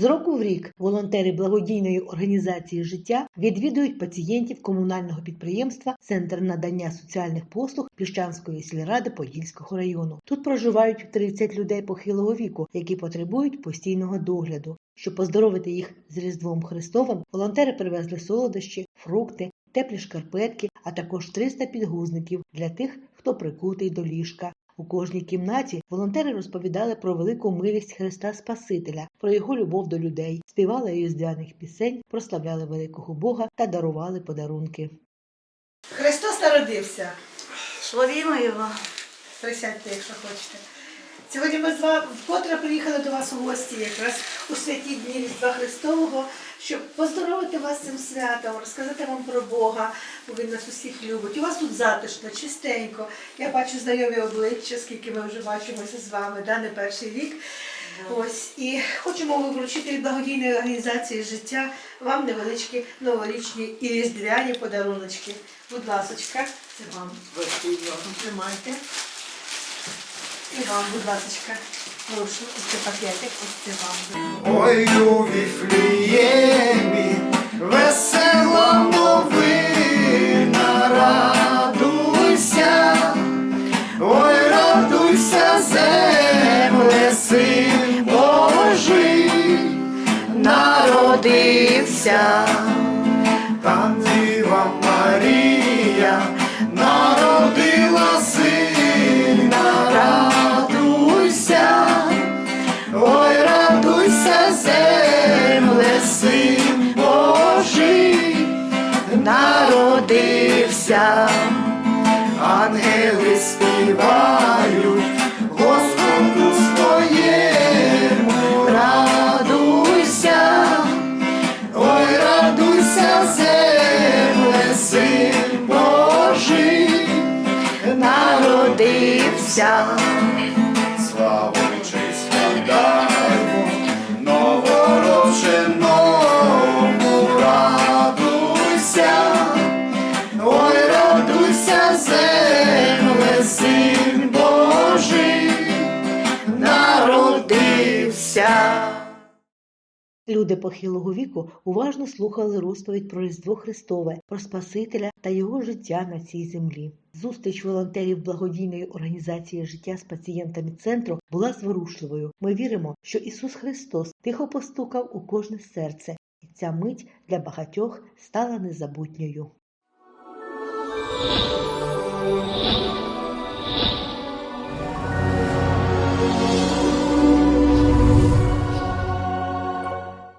в рік волонтери благодійної організації життя відвідують пацієнтів комунального підприємства Центр надання соціальних послуг Піщанської сільради Подільського району. Тут проживають 30 людей похилого віку, які потребують постійного догляду. Щоб поздоровити їх з Різдвом Христовим, волонтери привезли солодощі, фрукти, теплі шкарпетки, а також 300 підгузників для тих, хто прикутий до ліжка. У кожній кімнаті волонтери розповідали про велику милість Христа Спасителя, про його любов до людей, співали різдвяних пісень, прославляли великого Бога та дарували подарунки. Христос народився. Славімо його. Присядьте, якщо хочете. Сьогодні ми з вами вкотре приїхали до вас у гості, якраз у святі дні Різдва Христового, щоб поздоровити вас цим святом, розказати вам про Бога, бо Він нас усіх любить. У вас тут затишно, чистенько. Я бачу знайомі обличчя, скільки ми вже бачимося з вами, да, не перший рік. Ось і хочемо вручити від благодійної організації життя вам невеличкі новорічні і різдвяні подаруночки. Будь ласочка, це вам. Тримайте. І вам, будь ласочка. Прошу, це пакетик, ось це вам. Ой, у Віфліємі весела новина, радуйся, ой, радуйся, земле, Божий, народився, там Діва Марія народила народився, ангели співають, Господу своєму, радуйся, ой, радуйся, земле, Божий, народився. Люди похилого віку уважно слухали розповідь про Різдво Христове, про Спасителя та його життя на цій землі. Зустріч волонтерів благодійної організації життя з пацієнтами центру була зворушливою. Ми віримо, що Ісус Христос тихо постукав у кожне серце, і ця мить для багатьох стала незабутньою.